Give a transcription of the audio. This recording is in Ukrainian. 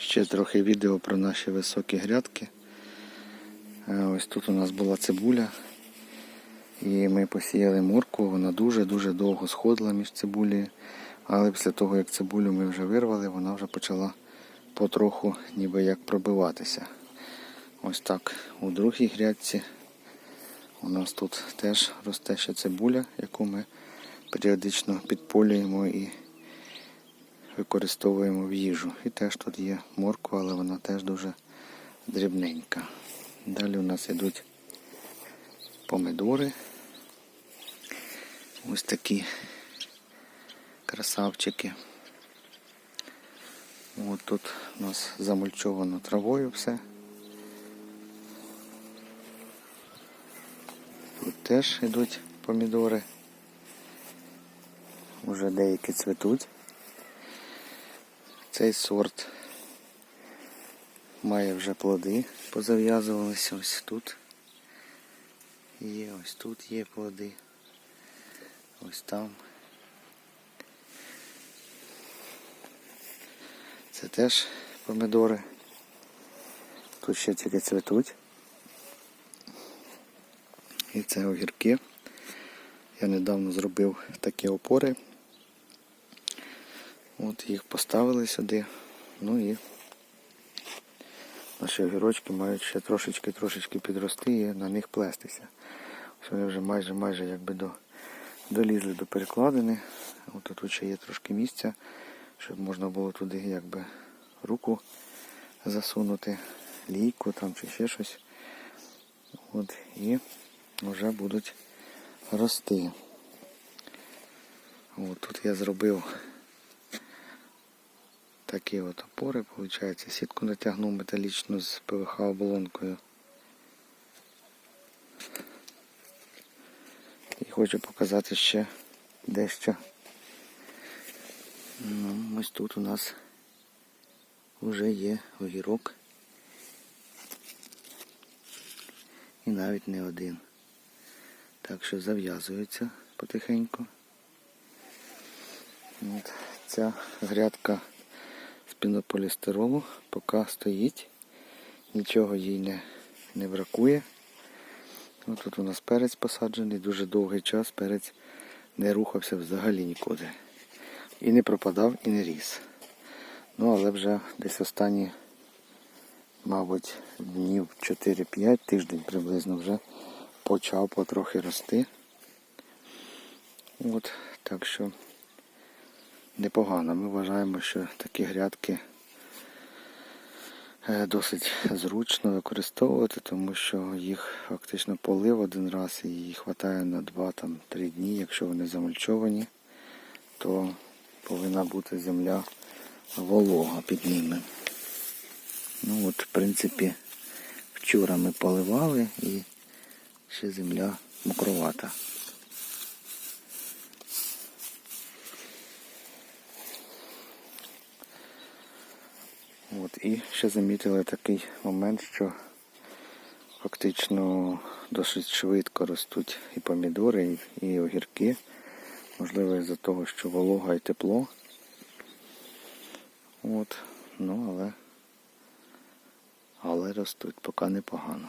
Ще трохи відео про наші високі грядки. Е, Ось тут у нас була цибуля. І ми посіяли морку, вона дуже-дуже довго сходила між цибулею. Але після того, як цибулю ми вже вирвали, вона вже почала потроху ніби як пробиватися. Ось так. У другій грядці у нас тут теж росте ще цибуля, яку ми періодично підполюємо і використовуємо в їжу. І теж тут є морква, але вона теж дуже дрібненька. Далі у нас йдуть помидори. Ось такі красавчики. От тут у нас замульчовано травою все. Тут теж йдуть помідори. Уже деякі цвітуть. Цей сорт має вже плоди, позав'язувалися ось тут. Є, ось тут є плоди. Ось там. Це теж помідори. Тут ще тільки цвітуть. І це огірки. Я недавно зробив такі опори. От їх поставили сюди. Ну і наші огірочки мають ще трошечки-трошечки підрости і на них плестися. Ось вони вже майже майже якби до, долізли до перекладини. От тут ще є трошки місця, щоб можна було туди якби руку засунути, лійку там чи ще щось. От, і вже будуть рости. От тут я зробив такі от опори, виходить, сітку натягнув металічну з ПВХ оболонкою. І хочу показати ще дещо. Ну, ось тут у нас вже є огірок. І навіть не один. Так що зав'язується потихеньку. От. Ця грядка пінополістиролу поки стоїть. Нічого їй не, не бракує. Ось тут у нас перець посаджений, дуже довгий час перець не рухався взагалі нікуди. І не пропадав, і не ріс. Ну, але вже десь останні, мабуть, днів 4-5 тиждень приблизно вже почав потрохи рости. От, так що непогано. Ми вважаємо, що такі грядки е, досить зручно використовувати, тому що їх фактично полив один раз і їх вистачає на 2-3 дні, якщо вони замульчовані, то повинна бути земля волога під ними. Ну от, в принципі, вчора ми поливали і ще земля мокровата. От, і ще замітили такий момент, що фактично досить швидко ростуть і помідори, і, огірки. Можливо, із-за того, що волога і тепло. От, ну але, але ростуть поки непогано.